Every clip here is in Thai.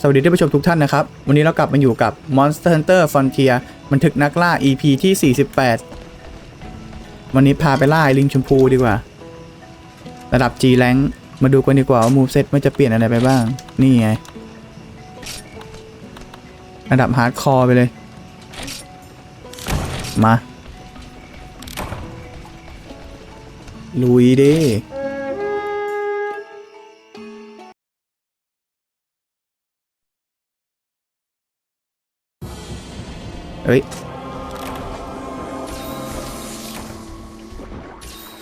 สวัสดีท่านผู้ชมทุกท่านนะครับ วันนี้เรากลับมาอยู่กับ Monster Hunter Frontier บันทึกนักล่า EP ที่ 48 วันนี้พาไปล่าลิงชมพูดีกว่า ระดับ G rank มาดูกันดีกว่าว่า move set มันจะเปลี่ยนอะไรไปบ้าง นี่ไง ระดับ hardcore ไปเลย มา ลุยดิ เฮ้ย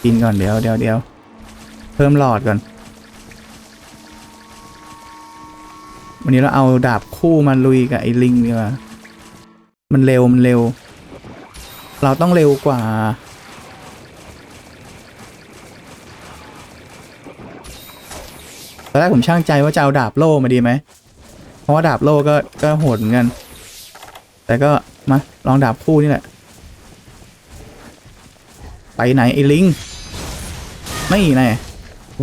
กินก่อนเดี๋ยวเดี๋ยวเดี๋ยวเพิ่มหลอดก่อน วันนี้เราเอาดาบคู่มาลุยกับไอ้ลิงดีกว่ามันเร็วมันเร็ว เราต้องเร็วกว่า ตอนแรกผมช่างใจว่าจะเอาดาบโล่มาดีไหม เพราะว่าดาบโล่ก็ก็โหดเหมือนกัน แต่ก็ ลองดาบคู่นี่แหละ ไปไหนไอ้ลิง ไม่แน่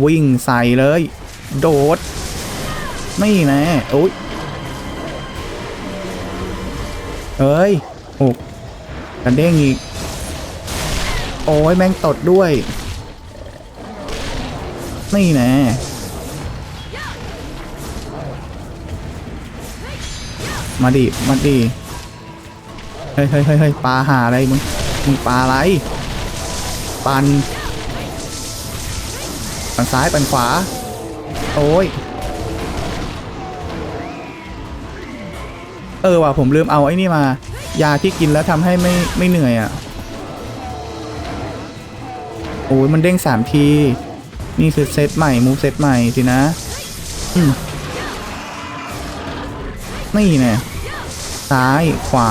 วิ่งใส่เลย โดด ไม่แน่โอ้ยเอ้ยโอ้กระเด้งอีก โอ้ยแม่งตดด้วยไม่แน่มาดิ มาดิ เฮ้ยเฮ้ยเฮ้ยเฮ้ยปลาหาอะไรมึง มึงปลาอะไร ปัน ปันซ้ายปันขวา โอ้ย เออว่ะผมลืมเอาไอ้นี่มา ยาที่กินแล้วทำให้ไม่ไม่เหนื่อยอะ่ะ โอ้ยมันเด้งสามที นี่คือเซตใหม่ มูฟเซตใหม่สินะ อืมนี่แน่ซ้ายขวา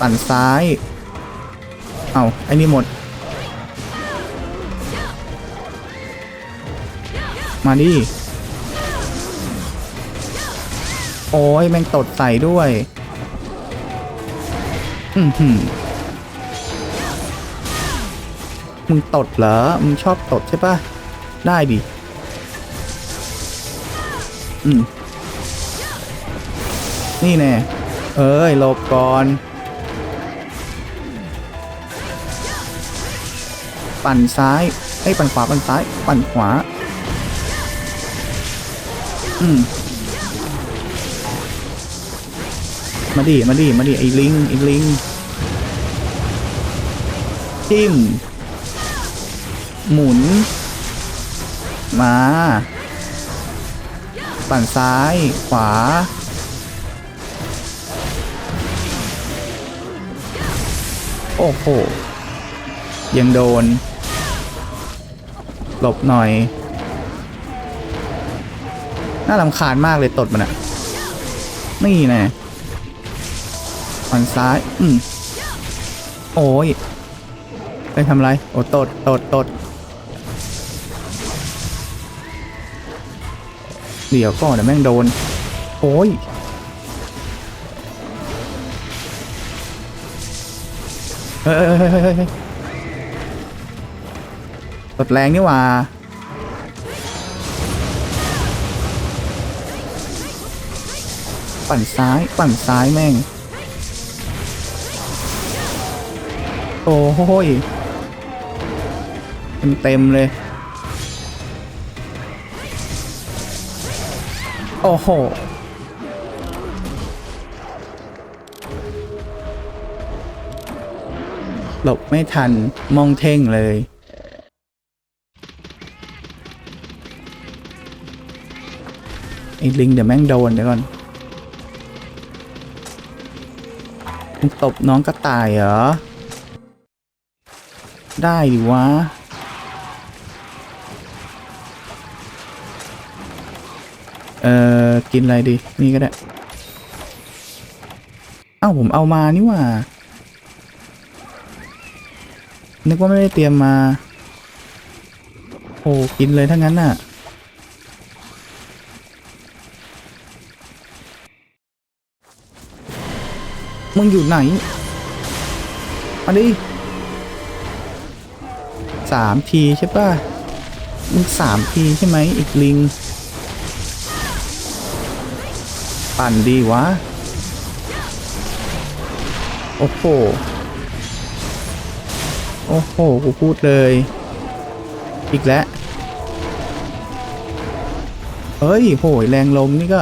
ปั่นซ้าย เอาไอ้นี่หมด มาดิ โอ้ยแม่งตดใส่ด้วย อือหืมึงตดเหรอ มึงชอบตดใช่ปะได้ดิ อืม นี่แน่ เอ้ยหลบก่อน ปั่นซ้ายไอ้ปั่นขวาปั่นซ้าย ปั่นขวา อืมมาดิมาดิมาดิไอ้ลิงไอ้ลิงจิ้มหมุน มา ปั่นซ้ายขวา โอ้โห ยังโดน หลบหน่อย น่าลำคาญมากเลยตดมันอะนี่แน่ฝั่งซ้าย อืมโอ้ยไปทำไร โอ้ตดตดตดเดี๋ยวก่อนเดี๋ยวแม่งโดน โอ้ยเฮ้ยเฮ้ยเฮ้ยเฮ้ย ดแรงนี่ว่าปั่นซ้ายปั่นซ้ายแม่ง โอ้โหยเต็มเต็มเลย โอ้โหหลบไม่ทันมองเท่งเลย ไอ้ลิงเดี๋ยวแม่งโดนเดี๋ยวก่อนมึงตบน้องกระต่ายเหรอ ได้ดิวะ เอ่อ กินอะไรดี นี่ก็ได้ เอ้าผมเอามานี่ว่า นึกว่าไม่ได้เตรียมมา โอ้ กินเลยถ้างั้นน่ะ มึงอยู่ไหนมาดิสามทีใช่ป่ะ มึงสามทีใช่ไหมอีกลิง ปั่นดีวะ โอ้โห โอ้โห กูพูดเลย อีกแล้วเฮ้ย โหยแรงลมนี่ก็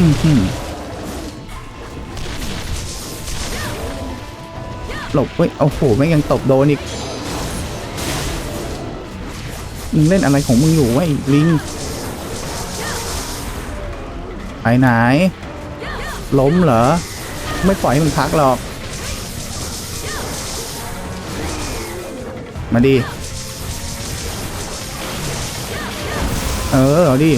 อือหือหลบเว้ยโอ้โหไม่งยังตบโดนอีกมึงเล่นอะไรของมึงอยู่วะไอ้ลิงไปไหน ล้มเหรอ ไม่ปล่อยให้มึงพักหรอก มาดิเออเอาดิ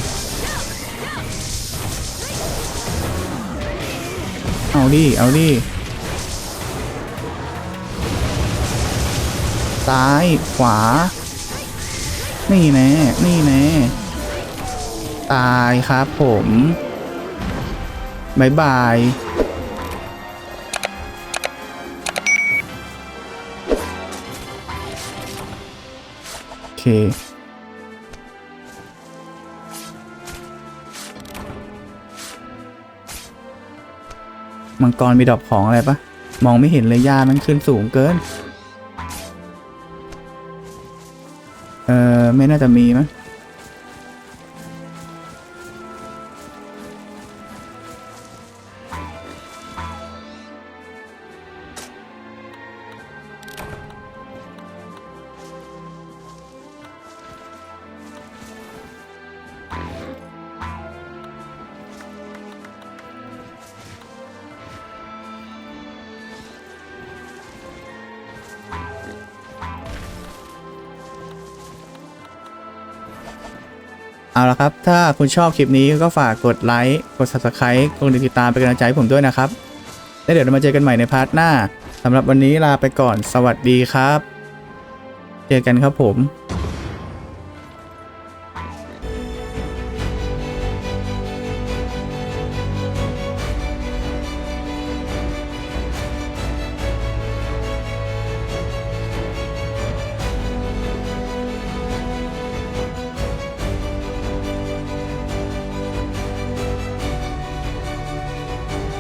เอาดิ เอาดิ ซ้าย ขวา นี่แน่ นี่แน่ ตายครับผมบายบายโอเค มังกรมีดอกของอะไรปะมองไม่เห็นเลยหญ้ามันขึ้นสูงเกิน เออไม่น่าจะมีมั้ง เอาละครับ ถ้าคุณชอบคลิปนี้ก็ฝากกดไลค์กด Subscribe กดติดตามเป็นกำลังใจให้ผมด้วยนะครับ แล้วเดี๋ยวเรามาเจอกันใหม่ในพาร์ทหน้าสำหรับวันนี้ลาไปก่อนสวัสดีครับ เจอกันครับผม